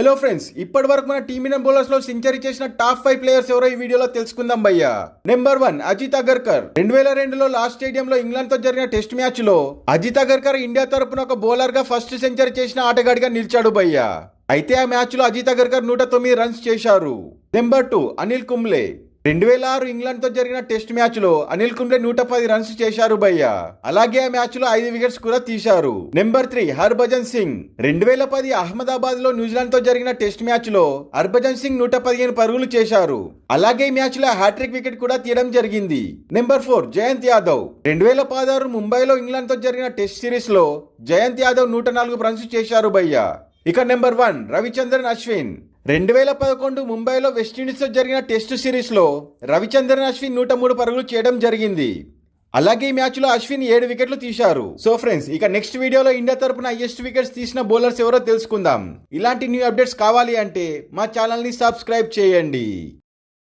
Hello friends ఇప్పటి వరకు మన టీమిండియన్ బౌలర్స్లో సెంచరీ చేసిన టాప్ ఫైవ్ ప్లేయర్స్ ఎవరో ఈ వీడియోలో తెలుసుకుందాం భయ్యా. Number one Ajit Agarkar. రెండు వేల రెండులో లాస్ట్ స్టేడియం లో ఇంగ్లాండ్తో జరిగిన టెస్ట్ మ్యాచ్లో అజిత్ అగర్కర్ ఇండియా తరపున ఒక బౌలర్గా ఫస్ట్ సెంచరీ చేసిన ఆటగాడిగా నిలిచాడు భయ్యా. అయితే ఆ మ్యాచ్లో అజిత్ అగర్కర్ నూట తొమ్మిది రన్స్ చేశారు. Number two Anil Kumble. రెండు వేల ఆరు ఇంగ్లాండ్తో జరిగిన టెస్ట్ మ్యాచ్లో అనిల్ కుంబ్లే నూట పది రన్స్ చేశారు భయ్య. అలాగే ఆ మ్యాచ్లో ఐదు వికెట్స్ కూడా తీశారు. Number three Harbhajan Singh. రెండు వేల పది అహ్మదాబాద్లో న్యూజిలాండ్తో జరిగిన టెస్ట్ మ్యాచ్లో హర్భజన్ సింగ్ నూట పదిహేను పరుగులు చేశారు. అలాగే ఈ మ్యాచ్లో హ్యాట్రిక్ వికెట్ కూడా తీయడం జరిగింది. Number four Jayant Yadav. రెండు వేల పదహారు ముంబైలో ఇంగ్లాండ్తో జరిగిన టెస్ట్ సిరీస్లో జయంత్ యాదవ్ నూట నాలుగు రన్స్ చేశారు భయ్య. ఇక నెంబర్ వన్ రవిచంద్రన్ అశ్విన్. రెండు వేల పదకొండు ముంబైలో వెస్టిండీస్తో జరిగిన టెస్ట్ సిరీస్లో రవిచంద్రన్ అశ్విన్ నూట మూడు పరుగులు చేయడం జరిగింది. అలాగే ఈ మ్యాచ్లో అశ్విన్ ఏడు వికెట్లు తీశారు. సో ఫ్రెండ్స్ ఇక నెక్స్ట్ వీడియోలో ఇండియా తరపున హైయెస్ట్ వికెట్స్ తీసిన బౌలర్స్ ఎవరో తెలుసుకుందాం. ఇలాంటి న్యూ అప్డేట్స్ కావాలి అంటే మా ఛానల్ని సబ్స్క్రైబ్ చేయండి.